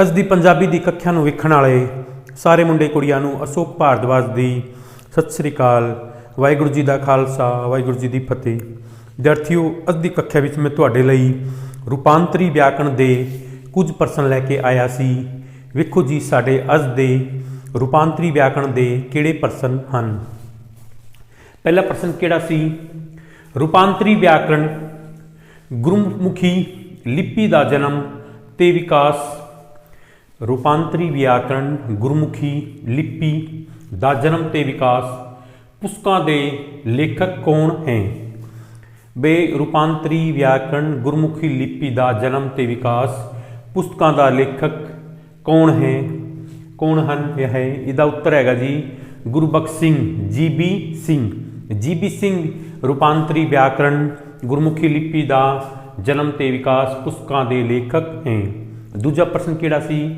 ਅੱਜ ਦੀ ਪੰਜਾਬੀ ਦੀ ਕੱਖਿਆ ਨੂੰ ਵੇਖਣ ਵਾਲੇ ਸਾਰੇ ਮੁੰਡੇ ਕੁੜੀਆਂ ਨੂੰ ਅਸ਼ੋਕ ਭਾਰਦਵਾਜ ਦੀ ਸਤਿ ਸ੍ਰੀ ਅਕਾਲ, ਵਾਹਿਗੁਰੂ ਜੀ ਦਾ ਖਾਲਸਾ, ਵਾਹਿਗੁਰੂ ਜੀ ਦੀ ਫਤਿਹ। ਵਿਦਿਆਰਥੀਓ ਅੱਜ ਦੀ ਕੱਖਿਆ ਵਿੱਚ ਮੈਂ ਤੁਹਾਡੇ ਲਈ ਰੂਪਾਂਤਰੀ ਵਿਆਕਰਣ ਦੇ ਕੁਝ ਪ੍ਰਸ਼ਨ ਲੈ ਕੇ ਆਇਆ ਸੀ। ਵੇਖੋ ਜੀ, ਸਾਡੇ ਅੱਜ ਦੇ ਰੂਪਾਂਤਰੀ ਵਿਆਕਰਣ ਦੇ ਕਿਹੜੇ ਪ੍ਰਸ਼ਨ ਹਨ? ਪਹਿਲਾ ਪ੍ਰਸ਼ਨ ਕਿਹੜਾ ਸੀ? ਰੂਪਾਂਤਰੀ ਵਿਆਕਰਣ, ਗੁਰਮੁਖੀ ਲਿਪੀ ਦਾ ਜਨਮ ਤੇ ਵਿਕਾਸ ਰੂਪਾਂਤਰੀ ਵਿਆਕਰਣ, ਗੁਰਮੁਖੀ, ਲਿਪੀ ਦਾ ਜਨਮ ਤੇ ਵਿਕਾਸ ਪੁਸਤਕਾਂ ਦੇ ਲੇਖਕ ਕੌਣ ਹੈ? ਬੇ, ਰੂਪਾਂਤਰੀ ਵਿਆਕਰਣ, ਗੁਰਮੁਖੀ, ਲਿਪੀ ਦਾ ਜਨਮ ਤੇ ਵਿਕਾਸ ਪੁਸਤਕਾਂ ਦਾ ਲੇਖਕ ਕੌਣ ਹੈ? ਕੌਣ ਹਨ? ਇਹ ਹੈ, ਇਹਦਾ ਉੱਤਰ ਹੈਗਾ ਜੀ, ਗੁਰਬਖਸ਼ ਸਿੰਘ, ਜੀਬੀ ਸਿੰਘ। ਜੀਬੀ ਸਿੰਘ ਰੂਪਾਂਤਰੀ ਵਿਆਕਰਣ, ਗੁਰਮੁਖੀ, ਲਿਪੀ ਦਾ ਜਨਮ ਤੇ ਵਿਕਾਸ ਪੁਸਤਕਾਂ ਦੇ ਲੇਖਕ ਹੈ। ਦੂਜਾ ਪ੍ਰਸ਼ਨ ਕਿਹੜਾ ਸੀ?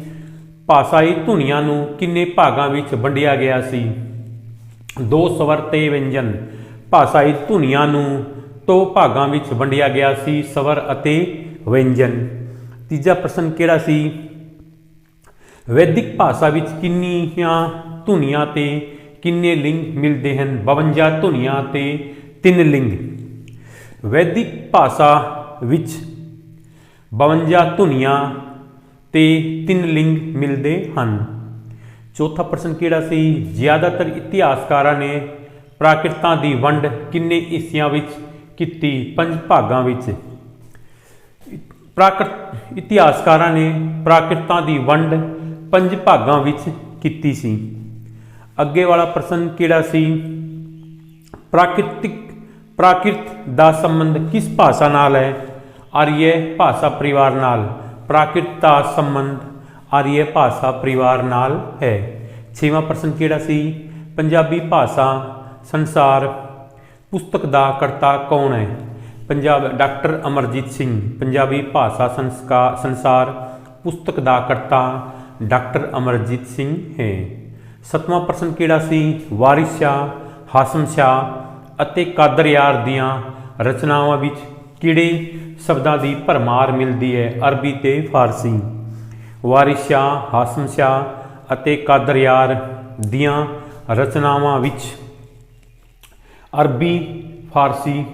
ਭਾਸ਼ਾਈ ਧੁਨੀਆਂ ਨੂੰ ਕਿੰਨੇ ਭਾਗਾਂ ਵਿੱਚ ਵੰਡਿਆ ਗਿਆ ਸੀ? ਦੋ ਸਵਰ ਤੇ ਵਿਅੰਜਨ ਭਾਸ਼ਾਈ ਧੁਨੀਆਂ ਨੂੰ ਦੋ ਭਾਗਾਂ ਵਿੱਚ ਵੰਡਿਆ ਗਿਆ ਸੀ, ਸਵਰ ਅਤੇ ਵਿਅੰਜਨ। ਤੀਜਾ ਪ੍ਰਸ਼ਨ ਕਿਹੜਾ ਸੀ? ਵੈਦਿਕ ਭਾਸ਼ਾ ਵਿੱਚ ਕਿੰਨੀਆਂ ਧੁਨੀਆਂ ਤੇ ਕਿੰਨੇ ਲਿੰਗ ਮਿਲਦੇ ਹਨ? 52 ਧੁਨੀਆਂ ਤੇ ਤਿੰਨ ਲਿੰਗ। ਵੈਦਿਕ ਭਾਸ਼ਾ ਵਿੱਚ 52 ਧੁਨੀਆਂ ਤੇ ਤਿੰਨ ਲਿੰਗ ਮਿਲਦੇ ਹਨ। ਚੌਥਾ ਪ੍ਰਸ਼ਨ ਕਿਹੜਾ ਸੀ? ਜ਼ਿਆਦਾਤਰ ਇਤਿਹਾਸਕਾਰਾਂ ਨੇ ਪ੍ਰਾਕਿਰਤਾਂ ਦੀ ਵੰਡ ਕਿੰਨੇ ਹਿੱਸਿਆਂ ਵਿੱਚ ਕੀਤੀ? ਪੰਜ ਭਾਗਾਂ ਵਿੱਚ। ਪ੍ਰਾਕਿਰਤ ਇਤਿਹਾਸਕਾਰਾਂ ਨੇ ਪ੍ਰਾਕਿਰਤਾਂ ਦੀ ਵੰਡ ਪੰਜ ਭਾਗਾਂ ਵਿੱਚ ਕੀਤੀ ਸੀ। ਅੱਗੇ ਵਾਲਾ ਪ੍ਰਸ਼ਨ ਕਿਹੜਾ ਸੀ? ਪ੍ਰਾਕਿਰਤਿਕ, ਪ੍ਰਾਕਿਰਤ ਦਾ ਸੰਬੰਧ ਕਿਸ ਭਾਸ਼ਾ ਨਾਲ ਹੈ? ਆਰੀਏ ਭਾਸ਼ਾ ਪਰਿਵਾਰ ਨਾਲ। ਪ੍ਰਾਕਿਰਤ ਸੰਬੰਧ ਆਰੀਏ ਭਾਸ਼ਾ ਪਰਿਵਾਰ ਨਾਲ ਹੈ। ਛੇਵਾਂ ਪ੍ਰਸ਼ਨ ਕਿਹੜਾ ਸੀ? ਪੰਜਾਬੀ ਭਾਸ਼ਾ, ਸੰਸਾਰ, ਪੁਸਤਕ ਦਾ ਕਰਤਾ ਕੌਣ ਹੈ? ਪੰਜਾਬ ਡਾਕਟਰ ਅਮਰਜੀਤ ਸਿੰਘ, ਪੰਜਾਬੀ ਭਾਸ਼ਾ ਸੰਸਕਾਰ ਸੰਸਾਰ, ਪੁਸਤਕ ਦਾ ਕਰਤਾ ਡਾਕਟਰ ਅਮਰਜੀਤ ਸਿੰਘ ਹੈ। ਸਤਵਾਂ ਪ੍ਰਸ਼ਨ ਕਿਹੜਾ ਸੀ? ਵਾਰਿਸ ਸ਼ਾਹ ਹਾਸਮ ਸ਼ਾਹ ਅਤੇ ਕਾਦਰ ਯਾਰ ਦੀਆਂ ਰਚਨਾਵਾਂ ਵਿੱਚ ਕਿਹੜੇ ਸ਼ਬਦਾਂ ਦੀ ਭਰਮਾਰ ਮਿਲਦੀ ਹੈ? ਅਰਬੀ ਤੇ ਫਾਰਸੀ। ਵਾਰਿਸ ਸ਼ਾਹ ਹਾਸਮ ਸ਼ਾਹ ਅਤੇ ਕਾਦਰ ਯਾਰ ਦੀਆਂ ਰਚਨਾਵਾਂ ਵਿੱਚ ਅਰਬੀ, ਫਾਰਸੀ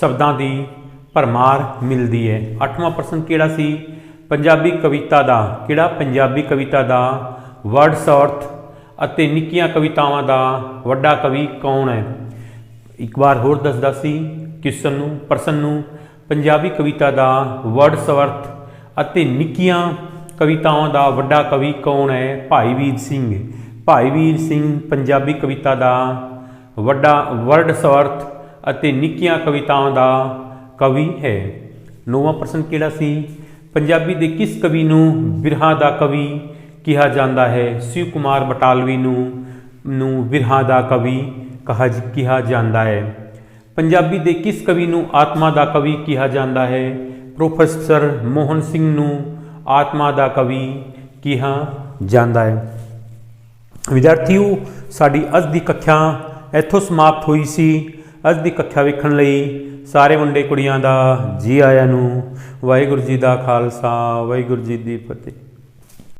ਸ਼ਬਦਾਂ ਦੀ ਭਰਮਾਰ ਮਿਲਦੀ ਹੈ। ਅੱਠਵਾਂ ਪ੍ਰਸ਼ਨ ਕਿਹੜਾ ਸੀ? ਪੰਜਾਬੀ ਕਵਿਤਾ ਦਾ। ਕਿਹੜਾ ਪੰਜਾਬੀ ਕਵਿਤਾ ਦਾ ਵਰਡਸਵਰਥ ਅਤੇ ਨਿੱਕੀਆਂ ਕਵਿਤਾਵਾਂ ਦਾ ਵੱਡਾ ਕਵੀ ਕੌਣ ਹੈ? ਇੱਕ ਵਾਰ ਹੋਰ ਦੱਸਦਾ ਸੀ ਕਿਸ਼ਨ ਨੂੰ, ਪ੍ਰਸ਼ਨ ਨੂੰ ਪੰਜਾਬੀ ਕਵਿਤਾ ਦਾ ਵਰਡ ਸਵਰਥ ਅਤੇ ਨਿੱਕੀਆਂ ਕਵਿਤਾਵਾਂ ਦਾ ਵੱਡਾ ਕਵੀ ਕੌਣ ਹੈ? ਭਾਈ ਵੀਰ ਸਿੰਘ। ਭਾਈ ਵੀਰ ਸਿੰਘ ਪੰਜਾਬੀ ਕਵਿਤਾ ਦਾ ਵੱਡਾ ਵਰਡ ਸਵਰਥ ਅਤੇ ਨਿੱਕੀਆਂ ਕਵਿਤਾਵਾਂ ਦਾ ਕਵੀ ਹੈ। ਨੌਵਾਂ ਪ੍ਰਸ਼ਨ ਕਿਹੜਾ ਸੀ? ਪੰਜਾਬੀ ਦੇ ਕਿਸ ਕਵੀ ਨੂੰ ਬਿਰਹਾ ਦਾ ਕਵੀ ਕਿਹਾ ਜਾਂਦਾ ਹੈ? ਸ਼ਿਵ ਕੁਮਾਰ ਬਟਾਲਵੀ ਨੂੰ ਨੂੰ ਬਿਰਹਾ ਦਾ ਕਵੀ ਕਹਾ, ਕਿਹਾ ਜਾਂਦਾ ਹੈ। ਪੰਜਾਬੀ ਦੇ ਕਿਸ ਕਵੀ ਨੂੰ ਆਤਮਾ ਦਾ ਕਵੀ ਕਿਹਾ ਜਾਂਦਾ ਹੈ? ਪ੍ਰੋਫੈਸਰ ਮੋਹਨ ਸਿੰਘ ਨੂੰ ਆਤਮਾ ਦਾ ਕਵੀ ਕਿਹਾ ਜਾਂਦਾ ਹੈ। ਵਿਦਿਆਰਥੀਓ, ਸਾਡੀ ਅੱਜ ਦੀ ਕੱਖਿਆ ਇੱਥੋਂ ਸਮਾਪਤ ਹੋਈ ਸੀ। ਅੱਜ ਦੀ ਕੱਖਿਆ ਵੇਖਣ ਲਈ ਸਾਰੇ ਮੁੰਡੇ ਕੁੜੀਆਂ ਦਾ ਜੀ ਆਇਆਂ ਨੂੰ ਵਾਹਿਗੁਰੂ ਜੀ ਦਾ ਖਾਲਸਾ, ਵਾਹਿਗੁਰੂ ਜੀ ਦੀ ਫਤਿਹ।